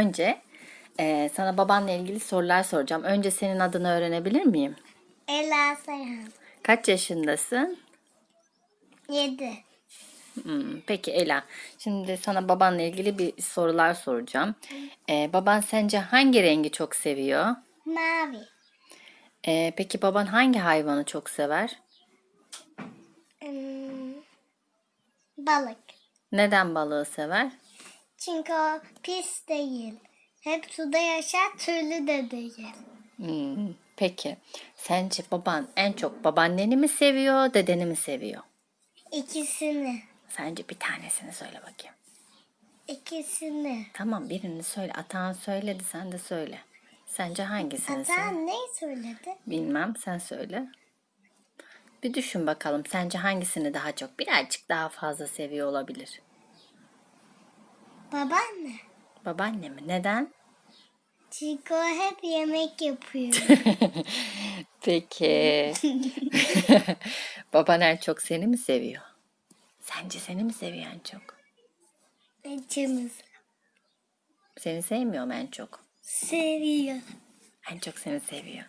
Önce eee, sana babanla ilgili sorular soracağım. Önce senin adını öğrenebilir miyim? Ela Sayhan. Kaç yaşındasın? 7. Hmm, peki Ela. Şimdi sana babanla ilgili bir sorular soracağım. Eee, baban sence hangi rengi çok seviyor? Mavi. Eee, peki baban hangi hayvanı çok sever? Hmm, balık. Neden balığı sever? Çünkü o pis değil. Hep suda yaşar, türlü de değil. Hmm, peki. Sence baban en çok babaanneni mi seviyor, dedeni mi seviyor? İkisini. Sence bir tanesini söyle bakayım. İkisini. Tamam birini söyle. Atan söyledi sen de söyle. Sence hangisini Atan ne söyledi? Bilmem sen söyle. Bir düşün bakalım sence hangisini daha çok birazcık daha fazla seviyor olabilir? Babaanne. Babaanne mi? Neden? Çünkü o hep yemek yapıyor. Peki. Baban en çok seni mi seviyor? Sence seni mi seviyor en çok? İçimiz. Seni sevmiyor mu en çok? Seviyor. En çok seni seviyor.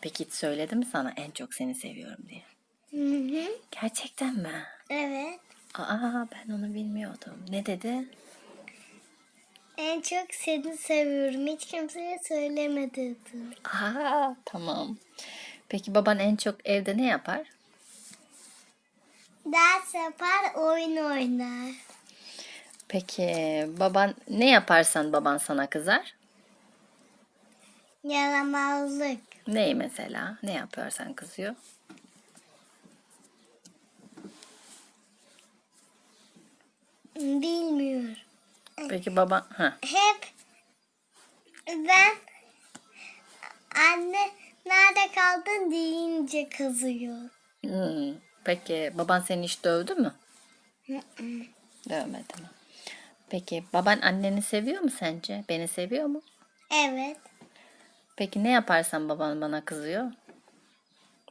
Peki hiç söyledi mi sana en çok seni seviyorum diye? Hı hı. Gerçekten mi? Evet. Aa ben onu bilmiyordum. Ne dedi? En çok seni seviyorum. Hiç kimseye söylemedi. Aa tamam. Peki baban en çok evde ne yapar? Ders yapar, oyun oynar. Peki baban ne yaparsan baban sana kızar? Yaramazlık. Neyi mesela? Ne yapıyorsan kızıyor? Bilmiyorum. Peki baban ha Hep ben anne nerede kaldın deyince kızıyor. hmm. Peki baban seni hiç dövdü mü? Dövmedi mi? Peki baban anneni seviyor mu sence? Beni seviyor mu? evet. Peki ne yaparsan baban bana kızıyor?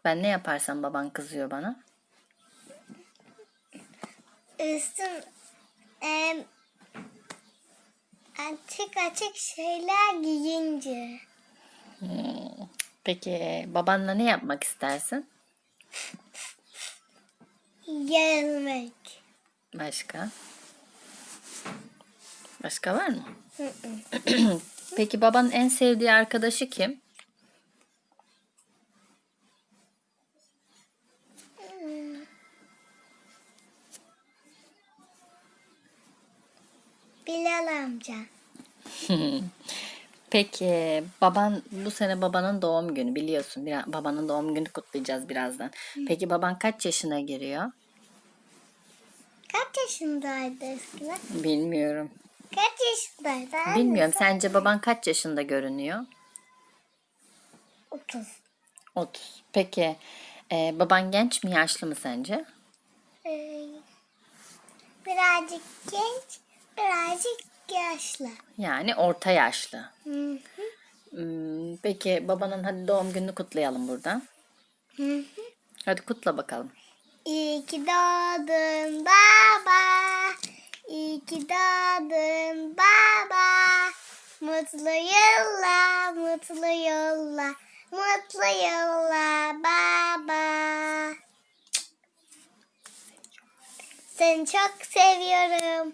Ben ne yaparsam baban kızıyor bana? Üstüm em, açık açık şeyler giyince. Peki babanla ne yapmak istersin? Gelmek. Başka? Başka var mı? Peki babanın en sevdiği arkadaşı kim? Bilal amca. Peki baban bu sene babanın doğum günü biliyorsun. Biraz, babanın doğum günü kutlayacağız birazdan. Peki baban kaç yaşına giriyor? Kaç yaşındaydı eskiden? Bilmiyorum. Kaç yaşındaydı? anne? Bilmiyorum. Sence baban kaç yaşında görünüyor? 30. 30. Peki e, baban genç mi yaşlı mı sence? Ee, birazcık genç, birazcık yaşlı. Yani orta yaşlı. Hı hı. Hmm, peki babanın hadi doğum gününü kutlayalım buradan. Hı hı. Hadi kutla bakalım. İyi ki doğdun baba. İyi ki doğdun baba. Mutlu yıllar, mutlu yıllar, mutlu yıllar baba. Seni çok seviyorum.